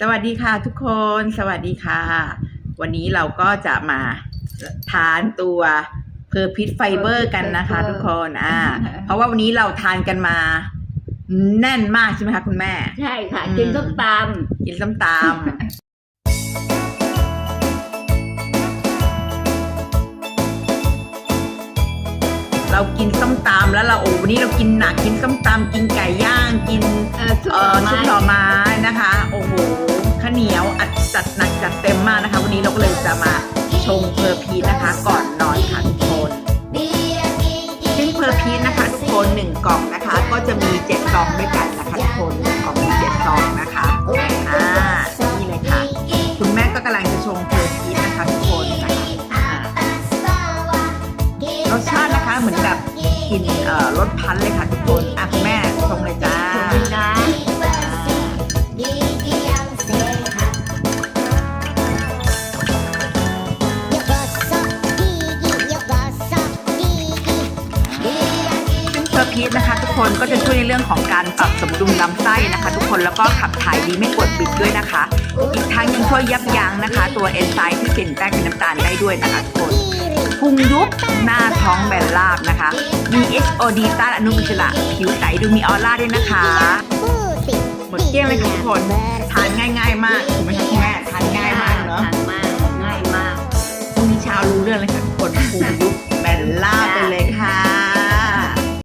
สวัสดีค่ะทุกคนสวัสดีค่ะ วันนี้เราก็จะมาทานตัวเพอร์พิทไฟเบอร์กันนะคะ ทุกคนอ่า เพราะว่าวันนี้เราทานกันมา แน่นมากใช่ไหมคะคุณแม่ ใช่ค่ะอืมกินส้มตกินส้มตำเรากินส้มตำแล้วเราโอ้วันนี้เรากินหนักกินส้มตำกินไก่ย่าง กินำเออซุปเอ่หน่ออไม้ ร์พีนะคะก่อนนอนค่ะทุกคนซึ่งเพอร์พีนะคะทุกคนหนึ่งกล่องนะคะ ก็จะมีเจ็ดซองด้วยกันนะคะทุกคนหนึ่งกล่องมีเจ็ดซองนะคะอ่านี่เลยค่ะ คุณแม่ก็กำลังจะชงเพอร์พีนะคะทุกคนนะคะรสชาตินะคะเหมือนแบบกินเอ่อรสพันธุ์เลยค่ะทุกคน ซึ่งเพอร์พีชนะคะ ทุกคนก็จะช่วยในเรื่องของการปรับสมดุลลำไส้นะคะ ทุกคนแล้วก็ขับถ่ายดีไม่ปวดบิดด้วยนะคะ อีกทั้งยังช่วยยับยั้งนะคะ ตัวเอนไซม์ที่เปลี่ยนแปลงเป็นน้ำตาลได้ด้วยนะคะทุกคนพุงยุบหน้าท้องแบนราบนะคะมี HOD ต้านอนุมูลอิสระผิวใสดูมีออร่าด้วยนะคะหมดเกลี้ยงเลยค่ะทุกคนทานง่าย ๆ มากถูกไหมคะคุณแม่ทานง่ายมากเนาะทานมากง่ายมากพรุ่งนี้เช้ารู้เรื่องเลยค่ะทุกคนพุงยุบแบนราบไปเลยค่ะ